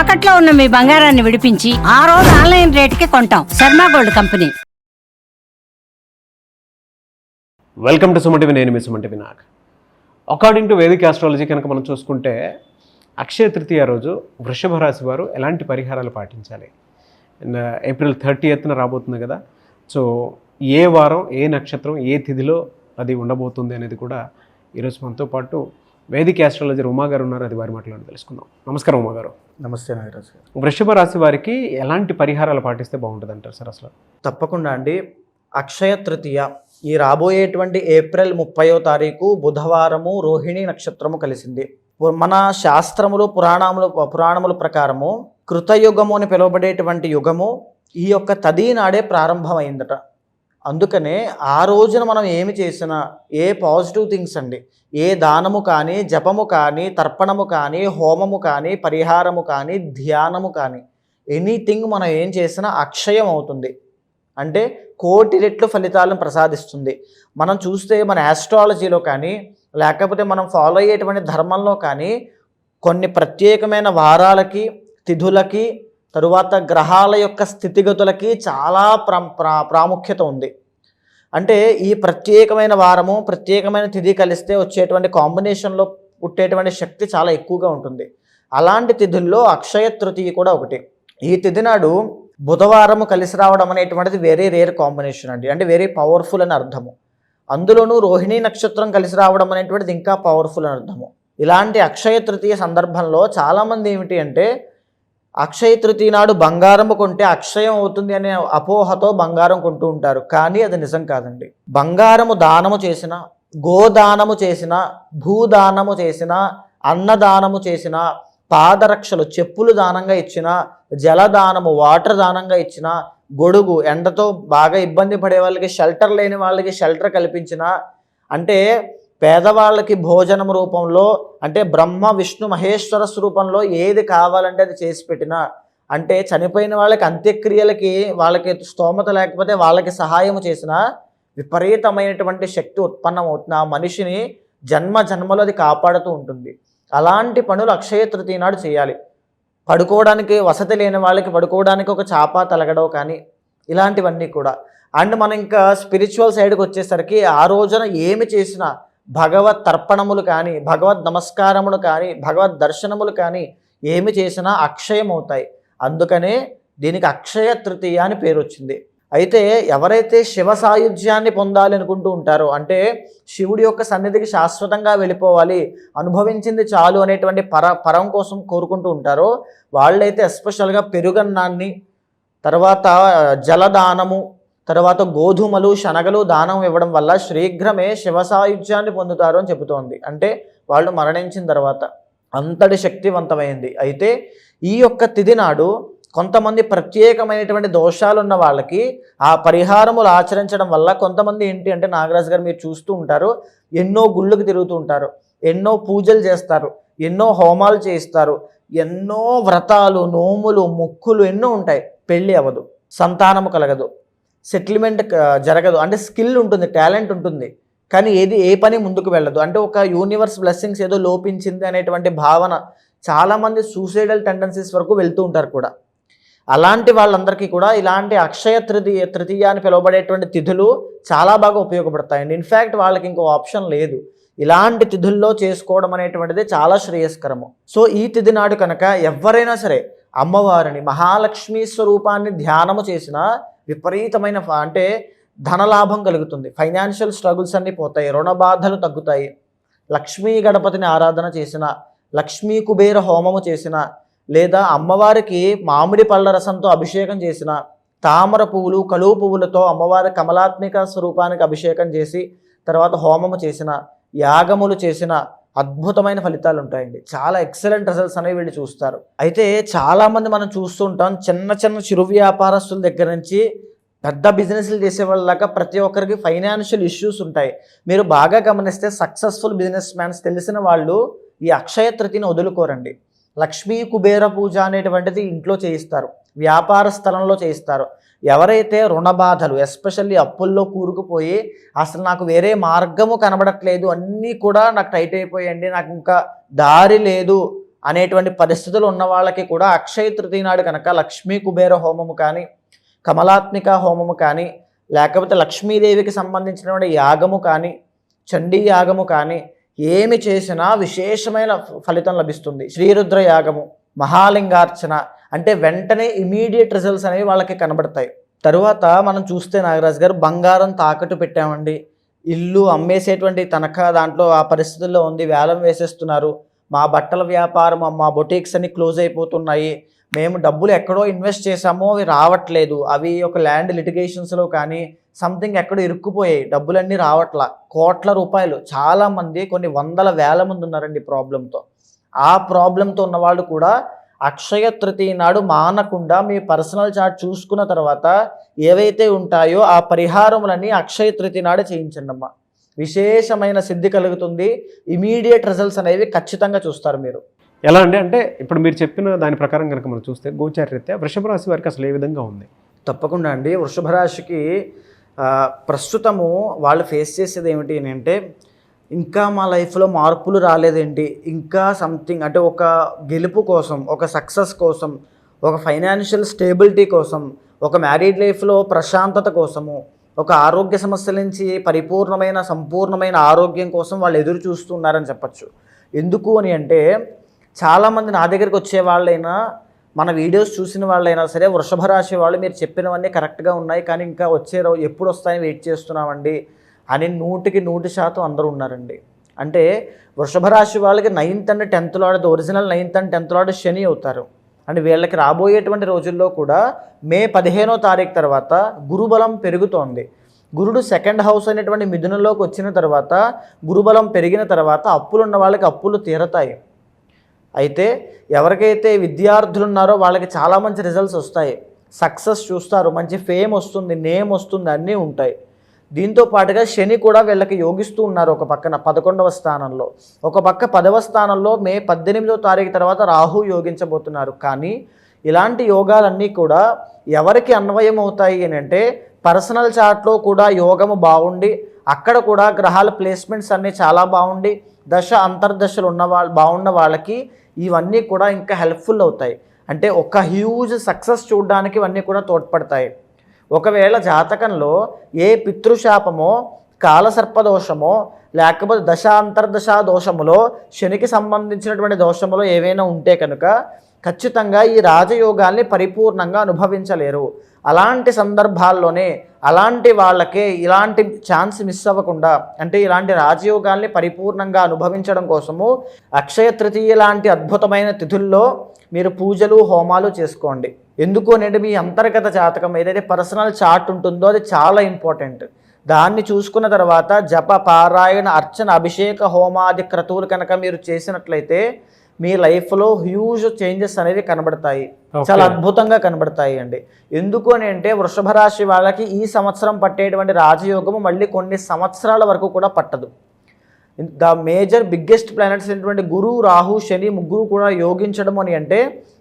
తాకట్లో ఉన్న మీ బంగారాన్ని విడిపించి ఆ రోజు ఆన్లైన్ రేటుకి కొంటాం. Sharma gold company. Welcome to SumanTV నేను మీ SumanTV Vinayak according to Vedic astrology కనుక మనం చూసుకుంటే అక్షయ తృతీయ రోజు వృషభ రాశి వారు ఎలాంటి పరిహారాలు పాటించాలి? ఏప్రిల్ థర్టీ ఎత్తున రాబోతుంది కదా. సో ఏ వారం ఏ నక్షత్రం ఏ తిథిలో అది ఉండబోతుంది అనేది కూడా ఈరోజు మనతో పాటు వేదిక ఆస్ట్రాలజర్ ఉమా గారు ఉన్నారు అది వారి మాటలను తెలుసుకుందాం. నమస్కారం ఉమా గారు నమస్తే నాగరాజు గారు. వృషభ రాశి వారికి ఎలాంటి పరిహారాలు పాటిస్తే బాగుంటుంది అంటారు సార్ అసలు? తప్పకుండా అండి. అక్షయ తృతీయ ఈ రాబోయేటువంటి ఏప్రిల్ ముప్పయో తారీఖు బుధవారము రోహిణి నక్షత్రము కలిసింది. మన శాస్త్రములు పురాణములు పురాణముల ప్రకారము కృతయుగము అని పిలువబడేటువంటి యుగము ఈ యొక్క తదీ నాడే ప్రారంభమైందట. అందుకనే ఆ రోజున మనం ఏమి చేసినా ఏ పాజిటివ్ థింగ్స్ అండి ఏ దానము కానీ జపము కానీ తర్పణము కానీ హోమము కానీ పరిహారము కానీ ధ్యానము కానీ ఎనీథింగ్ మనం ఏం చేసినా అక్షయం అవుతుంది. అంటే కోటి రెట్లు ఫలితాలను ప్రసాదిస్తుంది. మనం చూస్తే మన యాస్ట్రాలజీలో కానీ లేకపోతే మనం ఫాలో అయ్యేటువంటి ధర్మంలో కానీ కొన్ని ప్రత్యేకమైన వారాలకి తిథులకి తరువాత గ్రహాల యొక్క స్థితిగతులకి చాలా ప్రా ప్రా- ప్రాముఖ్యత ఉంది. అంటే ఈ ప్రత్యేకమైన వారము ప్రత్యేకమైన తిథి కలిస్తే వచ్చేటువంటి కాంబినేషన్లో పుట్టేటువంటి శక్తి చాలా ఎక్కువగా ఉంటుంది. అలాంటి తిథుల్లో అక్షయ తృతీయ కూడా ఒకటి. ఈ తిథి నాడు బుధవారము కలిసి రావడం అనేటువంటిది వెరీ రేర్ కాంబినేషన్ అండి. అంటే వెరీ పవర్ఫుల్ అని అర్థము. అందులోనూ రోహిణీ నక్షత్రం కలిసి రావడం అనేటువంటిది ఇంకా పవర్ఫుల్ అని అర్థము. ఇలాంటి అక్షయ తృతీయ సందర్భంలో చాలామంది ఏమిటి అంటే అక్షయ తృతీయ నాడు బంగారము కొంటే అక్షయం అవుతుంది అనే అపోహతో బంగారం కొంటూ ఉంటారు. కానీ అది నిజం కాదండి. బంగారము దానము చేసిన గోదానము చేసిన భూదానము చేసిన అన్నదానము చేసిన పాదరక్షలు చెప్పులు దానంగా ఇచ్చిన జలదానము వాటర్ దానంగా ఇచ్చిన గొడుగు ఎండతో బాగా ఇబ్బంది పడే వాళ్ళకి షెల్టర్ లేని వాళ్ళకి షెల్టర్ కల్పించిన అంటే పేదవాళ్ళకి భోజనం రూపంలో అంటే బ్రహ్మ విష్ణు మహేశ్వర స్వరూపంలో ఏది కావాలంటే అది చేసి పెట్టినా అంటే చనిపోయిన వాళ్ళకి అంత్యక్రియలకి వాళ్ళకి స్తోమత లేకపోతే వాళ్ళకి సహాయం చేసిన విపరీతమైనటువంటి శక్తి ఉత్పన్నం అవుతుంది. ఆ మనిషిని జన్మ జన్మలో అది కాపాడుతూ ఉంటుంది. అలాంటి పనులు అక్షయ తృతీయ నాడు చేయాలి. పడుకోవడానికి వసతి లేని వాళ్ళకి పడుకోవడానికి ఒక చాప తలగడో కానీ ఇలాంటివన్నీ కూడా. అండ్ మనం ఇంకా స్పిరిచువల్ సైడ్కి వచ్చేసరికి ఆ రోజున ఏమి చేసినా భగవత్ తర్పణములు కానీ భగవద్ నమస్కారములు కానీ భగవద్ దర్శనములు కానీ ఏమి చేసినా అక్షయం అవుతాయి అందుకనే దీనికి అక్షయ తృతీయ అని పేరు వచ్చింది అయితే ఎవరైతే శివ సాయుధ్యాన్ని పొందాలి అనుకుంటూ ఉంటారో అంటే శివుడి యొక్క సన్నిధికి శాశ్వతంగా వెళ్ళిపోవాలి అనుభవించింది చాలు అనేటువంటి పర పరం కోసం కోరుకుంటూ ఉంటారో వాళ్ళైతే ఎస్పెషల్గా పెరుగన్నాన్ని తర్వాత జలదానము తర్వాత గోధుమలు శనగలు దానం ఇవ్వడం వల్ల శీఘ్రమే శివ సాయుధ్యాన్ని పొందుతారు అని చెబుతోంది. అంటే వాళ్ళు మరణించిన తర్వాత అంతటి శక్తివంతమైంది. అయితే ఈ యొక్క తిది నాడు కొంతమంది ప్రత్యేకమైనటువంటి దోషాలు ఉన్న వాళ్ళకి ఆ పరిహారములు ఆచరించడం వల్ల కొంతమంది ఏంటి అంటే నాగరాజు గారు మీరు చూస్తూ ఉంటారు ఎన్నో గుళ్ళకు తిరుగుతూ ఉంటారు ఎన్నో పూజలు చేస్తారు ఎన్నో హోమాలు చేయిస్తారు ఎన్నో వ్రతాలు నోములు మొక్కులు ఎన్నో ఉంటాయి. పెళ్ళి అవ్వదు సంతానము కలగదు. సెటిల్మెంట్ జరగదు. అంటే స్కిల్ ఉంటుంది టాలెంట్ ఉంటుంది. కానీ ఏది ఏ పని ముందుకు వెళ్ళదు. అంటే ఒక యూనివర్స్ బ్లెస్సింగ్స్ ఏదో లోపించింది అనేటువంటి భావన చాలామంది సూసైడల్ టెండెన్సీస్ వరకు వెళ్తూ ఉంటారు కూడా. అలాంటి వాళ్ళందరికీ కూడా ఇలాంటి అక్షయ తృతీయ తృతీయ అని పిలువబడేటువంటి తిథులు చాలా బాగా ఉపయోగపడతాయండి. ఇన్ఫ్యాక్ట్ వాళ్ళకి ఇంకో ఆప్షన్ లేదు. ఇలాంటి తిథుల్లో చేసుకోవడం అనేటువంటిది చాలా శ్రేయస్కరము. సో ఈ తిథి నాడు కనుక ఎవరైనా సరే అమ్మవారిని మహాలక్ష్మి స్వరూపాన్ని ధ్యానము చేసినా విపరీతమైన అంటే ధనలాభం కలుగుతుంది. ఫైనాన్షియల్ స్ట్రగుల్స్ అన్నీ పోతాయి రుణ బాధలు తగ్గుతాయి. లక్ష్మీ గణపతిని ఆరాధన చేసిన లక్ష్మీ కుబేర హోమము చేసిన లేదా అమ్మవారికి మామిడి పళ్ళ రసంతో అభిషేకం చేసిన తామర పువ్వులు కలువు పువ్వులతో అమ్మవారి కమలాత్మిక స్వరూపానికి అభిషేకం చేసి తర్వాత హోమము చేసిన యాగములు చేసిన అద్భుతమైన ఫలితాలు ఉంటాయండి చాలా ఎక్సలెంట్ రిజల్ట్స్ అనేవి వీళ్ళు చూస్తారు. అయితే చాలామంది మనం చూస్తుంటాం చిన్న చిన్న చిరు వ్యాపారస్తుల దగ్గర నుంచి పెద్ద బిజినెస్లు చేసే వాళ్ళ ప్రతి ఒక్కరికి ఫైనాన్షియల్ ఇష్యూస్ ఉంటాయి. మీరు బాగా గమనిస్తే సక్సెస్ఫుల్ బిజినెస్ మ్యాన్స్ తెలిసిన వాళ్ళు ఈ అక్షయ తృతిని వదులుకోరండి. లక్ష్మీ కుబేర పూజ అనేటువంటిది ఇంట్లో చేయిస్తారు. వ్యాపార స్థలంలో చేయిస్తారు. ఎవరైతే రుణ బాధలు ఎస్పెషల్లీ అప్పుల్లో కూరుకుపోయి అసలు నాకు వేరే మార్గము కనబడట్లేదు అన్నీ కూడా నాకు టైట్ అయిపోయండి నాకు ఇంకా దారి లేదు అనేటువంటి పరిస్థితులు ఉన్న వాళ్ళకి కూడా అక్షయ తృతీయ నాడు కనుక లక్ష్మీ కుబేర హోమము కానీ కమలాత్మిక హోమము కానీ లేకపోతే లక్ష్మీదేవికి సంబంధించినటువంటి యాగము కానీ చండీ యాగము కానీ ఏమి చేసినా విశేషమైన ఫలితం లభిస్తుంది. శ్రీరుద్ర యాగము మహాలింగార్చన అంటే వెంటనే ఇమీడియట్ రిజల్ట్స్ అనేవి వాళ్ళకి కనబడతాయి. తరువాత మనం చూస్తే నాగరాజు గారు బంగారం తాకట్టు పెట్టామండి. ఇల్లు అమ్మేసేటువంటి తనఖా దాంట్లో ఆ పరిస్థితుల్లో ఉంది. వేలం వేసేస్తున్నారు. మా బట్టల వ్యాపారం మా బొటీక్స్ అన్ని క్లోజ్ అయిపోతున్నాయి. మేము డబ్బులు ఎక్కడో ఇన్వెస్ట్ చేసామో అవి రావట్లేదు. అవి ఒక ల్యాండ్ లిటిగేషన్స్లో కానీ సంథింగ్ ఎక్కడో ఇరుక్కుపోయాయి. డబ్బులన్నీ రావట్లా. కోట్ల రూపాయలు. చాలామంది కొన్ని వందల వేల మంది ఉన్నారండి ప్రాబ్లంతో ఆ ప్రాబ్లంతో ఉన్నవాళ్ళు కూడా అక్షయ తృతీయ నాడు మానకుండా మీ పర్సనల్ చార్ట్ చూసుకున్న తర్వాత ఏవైతే ఉంటాయో ఆ పరిహారములన్నీ అక్షయ తృతీయ నాడు చేయించండి అమ్మా. విశేషమైన సిద్ధి కలుగుతుంది. ఇమీడియట్ రిజల్ట్స్ అనేవి ఖచ్చితంగా చూస్తారు మీరు. ఎలా అండి? అంటే ఇప్పుడు మీరు చెప్పిన దాని ప్రకారం కనుక మనం చూస్తే గోచారరీత్యా వృషభ రాశి వారికి అసలు ఏ విధంగా ఉంది? తప్పకుండా అండి. వృషభ రాశికి ప్రస్తుతము వాళ్ళు ఫేస్ చేసేది ఏమిటి అని అంటే ఇంకా మా లైఫ్లో మార్పులు రాలేదేంటి? ఇంకా సంథింగ్ అంటే ఒక గెలుపు కోసం ఒక సక్సెస్ కోసం ఒక ఫైనాన్షియల్ స్టేబిలిటీ కోసం ఒక మ్యారీడ్ లైఫ్లో ప్రశాంతత కోసము ఒక ఆరోగ్య సమస్యల నుంచి పరిపూర్ణమైన సంపూర్ణమైన ఆరోగ్యం కోసం వాళ్ళు ఎదురు చూస్తున్నారని చెప్పచ్చు. ఎందుకు అని అంటే చాలామంది నా దగ్గరికి వచ్చే వాళ్ళైనా మన వీడియోస్ చూసిన వాళ్ళైనా సరే వృషభ రాశి వాళ్ళు మీరు చెప్పినవన్నీ కరెక్ట్గా ఉన్నాయి కానీ ఇంకా వచ్చే రోజు ఎప్పుడు వస్తాయని వెయిట్ చేస్తున్నామండి అని నూటికి నూటి శాతం అందరూ ఉన్నారండి. అంటే వృషభ రాశి వాళ్ళకి ninth and tenth lord original ninth and tenth lord Shani అవుతారు. అంటే వీళ్ళకి రాబోయేటువంటి రోజుల్లో కూడా మే పదిహేనో తారీఖు తర్వాత గురుబలం పెరుగుతోంది. గురుడు సెకండ్ హౌస్ అనేటువంటి మిథునంలోకి వచ్చిన తర్వాత గురుబలం పెరిగిన తర్వాత అప్పులు ఉన్న వాళ్ళకి అప్పులు తీరతాయి. అయితే ఎవరికైతే విద్యార్థులు ఉన్నారో వాళ్ళకి చాలా మంచి రిజల్ట్స్ వస్తాయి. సక్సెస్ చూస్తారు. మంచి ఫేమ్ వస్తుంది నేమ్ వస్తుంది అన్నీ ఉంటాయి. దీంతో పాటుగా శని కూడా వీళ్ళకి యోగిస్తూ ఉన్నారు ఒక పక్కన పదకొండవ స్థానంలో. ఒక పక్క పదవ స్థానంలో మే పద్దెనిమిదవ తారీఖు తర్వాత రాహు యోగించబోతున్నారు. కానీ ఇలాంటి యోగాలన్నీ కూడా ఎవరికి అన్వయం అవుతాయి అని అంటే పర్సనల్ చార్ట్లో కూడా యోగము బాగుండి అక్కడ కూడా గ్రహాల ప్లేస్మెంట్స్ అన్నీ చాలా బాగుండి దశ అంతర్దశలు ఉన్న వాళ్ళు బాగున్న వాళ్ళకి ఇవన్నీ కూడా ఇంకా హెల్ప్ఫుల్ అవుతాయి. అంటే ఒక హ్యూజ్ సక్సెస్ చూడడానికి ఇవన్నీ కూడా తోడ్పడతాయి. ఒకవేళ జాతకంలో ఏ పితృశాపమో కాలసర్పదోషమో లేకపోతే దశాంతర్దశ దోషములో శనికి సంబంధించినటువంటి దోషములో ఏవైనా ఉంటే కనుక ఖచ్చితంగా ఈ రాజయోగాల్ని పరిపూర్ణంగా అనుభవించలేరు. అలాంటి సందర్భాల్లోనే అలాంటి వాళ్ళకే ఇలాంటి ఛాన్స్ మిస్ అవ్వకుండా అంటే ఇలాంటి రాజయోగాల్ని పరిపూర్ణంగా అనుభవించడం కోసము అక్షయ తృతీయ లాంటి అద్భుతమైన తిథుల్లో మీరు పూజలు హోమాలు చేసుకోండి. ఎందుకు అనేది మీ అంతర్గత జాతకం ఏదైతే పర్సనల్ చార్ట్ ఉంటుందో అది చాలా ఇంపార్టెంట్ దాన్ని చూసుకున్న తర్వాత జప పారాయణ అర్చన అభిషేక హోమాది క్రతువులు కనుక మీరు చేసినట్లయితే మీ లైఫ్లో హ్యూజ్ చేంజెస్ అనేవి కనబడతాయి. చాలా అద్భుతంగా కనబడతాయి అండి. ఎందుకు అని అంటే వృషభ రాశి వాళ్ళకి ఈ సంవత్సరం పట్టేటువంటి రాజయోగము మళ్ళీ కొన్ని సంవత్సరాల వరకు కూడా పట్టదు. ద మేజర్ బిగ్గెస్ట్ ప్లానెట్స్ అయినటువంటి గురు రాహు శని ముగ్గురు కూడా యోగించడం అని అంటే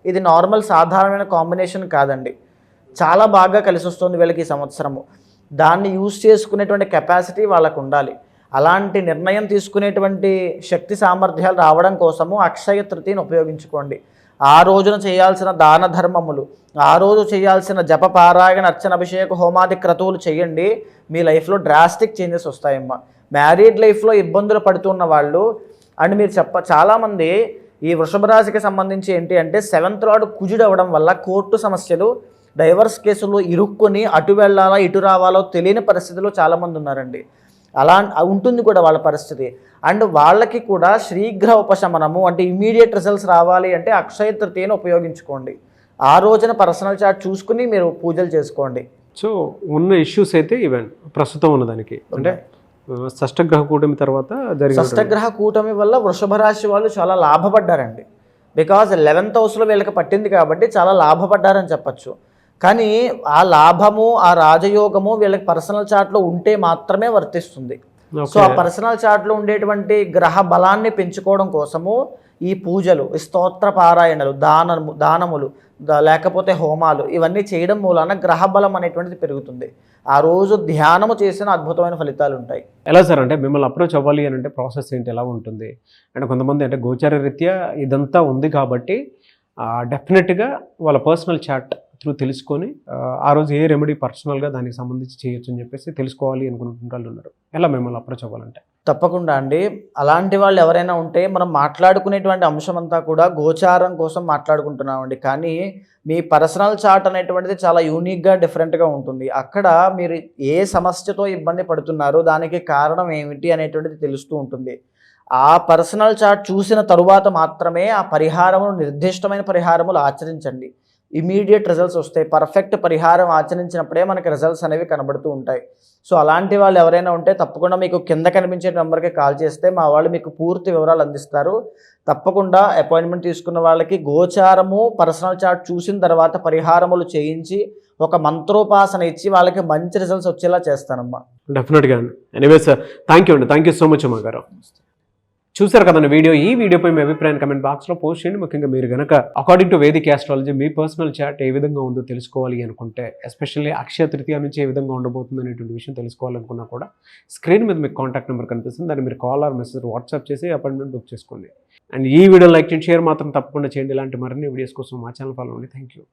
ఇది నార్మల్ సాధారణమైన కాంబినేషన్ కాదండి. చాలా బాగా కలిసి వస్తుంది వీళ్ళకి ఈ సంవత్సరము. దాన్ని యూజ్ చేసుకునేటువంటి కెపాసిటీ వాళ్ళకు ఉండాలి. అలాంటి నిర్ణయం తీసుకునేటువంటి శక్తి సామర్థ్యాలు రావడం కోసము అక్షయ తృతీని ఉపయోగించుకోండి. ఆ రోజున చేయాల్సిన దాన ధర్మములు ఆ రోజు చేయాల్సిన జప పారాయణ అర్చన అభిషేక హోమాది క్రతువులు చేయండి. మీ లైఫ్లో డ్రాస్టిక్ చేంజెస్ వస్తాయమ్మా. మ్యారీడ్ లైఫ్లో ఇబ్బందులు పడుతున్న వాళ్ళు అండ్ మీరు చెప్ప చాలామంది ఈ వృషభ రాశికి సంబంధించి ఏంటి అంటే సెవెంత్ లార్డ్ కుజుడు అవ్వడం వల్ల కోర్టు సమస్యలు డైవర్స్ కేసులు ఇరుక్కుని అటు వెళ్ళాలా ఇటు రావాలో తెలియని పరిస్థితిలో చాలామంది ఉన్నారండి. అలా ఉంటుంది కూడా వాళ్ళ పరిస్థితి. అండ్ వాళ్ళకి కూడా శీఘ్ర ఉపశమనము అంటే ఇమీడియట్ రిజల్ట్స్ రావాలి అంటే అక్షయ తృతీయను ఉపయోగించుకోండి. ఆ రోజున పర్సనల్ చార్ట్ చూసుకుని మీరు పూజలు చేసుకోండి. సో ఉన్న ఇష్యూస్ అయితే ఈవెన్ ప్రస్తుతం ఉన్నదానికి అంటే షష్టగ్రహ కూటమి తర్వాత షష్టగ్రహ కూటమి వల్ల వృషభ రాశి వాళ్ళు చాలా లాభపడ్డారండి. బికాజ్ లెవెన్త్ హౌస్లో వీళ్ళకి పట్టింది కాబట్టి చాలా లాభపడ్డారని చెప్పచ్చు. కానీ ఆ లాభము ఆ రాజయోగము వీళ్ళకి పర్సనల్ చార్ట్లో ఉంటే మాత్రమే వర్తిస్తుంది. సో ఆ పర్సనల్ చార్ట్లో ఉండేటువంటి గ్రహ బలాన్ని పెంచుకోవడం కోసము ఈ పూజలు ఈ స్తోత్ర పారాయణలు దానము దానములు లేకపోతే హోమాలు ఇవన్నీ చేయడం మూలాన గ్రహ బలం అనేటువంటిది పెరుగుతుంది. ఆ రోజు ధ్యానము చేసిన అద్భుతమైన ఫలితాలు ఉంటాయి. ఎలా సార్ అంటే మిమ్మల్ని అప్రోచ్ అవ్వాలి అని అంటే ప్రాసెస్ ఏంటి ఎలా ఉంటుంది? అంటే కొంతమంది అంటే గోచార రీత్యా ఇదంతా ఉంది కాబట్టి డెఫినెట్గా వాళ్ళ పర్సనల్ చాట్ త్రూ తెలుసుకొని ఆ, రోజు ఏ రెమెడీ పర్సనల్గా దానికి సంబంధించి చేయొచ్చు అని చెప్పేసి తెలుసుకోవాలి అనుకుంటున్న వాళ్ళు ఉన్నారు. ఎలా మిమ్మల్ని అప్రోచ్ అవ్వాలంటే? తప్పకుండా అండి. అలాంటి వాళ్ళు ఎవరైనా ఉంటే మనం మాట్లాడుకునేటువంటి అంశం అంతా కూడా గోచారం కోసం మాట్లాడుకుంటున్నామండి. కానీ మీ పర్సనల్ చార్ట్ అనేటువంటిది చాలా యూనిక్గా డిఫరెంట్గా ఉంటుంది. అక్కడ మీరు ఏ సమస్యతో ఇబ్బంది పడుతున్నారో దానికి కారణం ఏమిటి అనేటువంటిది తెలుస్తూ ఉంటుంది. ఆ పర్సనల్ చార్ట్ చూసిన తరువాత మాత్రమే ఆ పరిహారమును నిర్దిష్టమైన పరిహారములు ఆచరించండి. ఇమీడియట్ రిజల్ట్స్ వస్తాయి. పర్ఫెక్ట్ పరిహారం ఆచరించినప్పుడే మనకి రిజల్ట్స్ అనేవి కనబడుతూ ఉంటాయి. సో అలాంటి వాళ్ళు ఎవరైనా ఉంటే తప్పకుండా మీకు కింద కనిపించే నెంబర్కి కాల్ చేస్తే మా వాళ్ళు మీకు పూర్తి వివరాలు అందిస్తారు. తప్పకుండా అపాయింట్మెంట్ తీసుకున్న వాళ్ళకి గోచారము పర్సనల్ చార్ట్ చూసిన తర్వాత పరిహారములు చేయించి ఒక మంత్రోపాసన ఇచ్చి వాళ్ళకి మంచి రిజల్ట్స్ వచ్చేలా చేస్తానమ్మా. డెఫినెట్గా అండి ఎనీవే సార్ థ్యాంక్ యూ అండి. థ్యాంక్ యూ సో మచ్ అమ్మ గారు. చూసారు కదండి వీడియో? ఈ వీడియోపై మీ అభిప్రాయం కమెంట్ బాక్స్లో పోస్ట్ చేయండి. ముఖ్యంగా మీరు కనుక అకార్డింగ్ టు వేదిక్ ఆస్ట్రాలజీ మీ పర్సనల్ చాట్ ఏ విధంగా ఉందో తెలుసుకోవాలి అనుకుంటే ఎస్పెషల్లీ అక్షయ తృతీయ నుంచి ఏ విధంగా ఉండబోతుంది అనేటువంటి విషయం తెలుసుకోవాలనుకున్నా కూడా స్క్రీన్ మీద మీకు కాంటాక్ట్ నెంబర్ కనిపిస్తుంది. దాన్ని మీరు కాల్ ఆర్ మెసేజ్ వాట్సాప్ చేసి అపాయింట్మెంట్ బుక్ చేసుకోండి. అండ్ ఈ వీడియో లైక్ చేయండి షేర్ మాత్రం తప్పకుండా చేయండి. ఇలాంటి మరిన్ని వీడియోస్ కోసం మా ఛానల్ ఫాలో అండి థ్యాంక్ యూ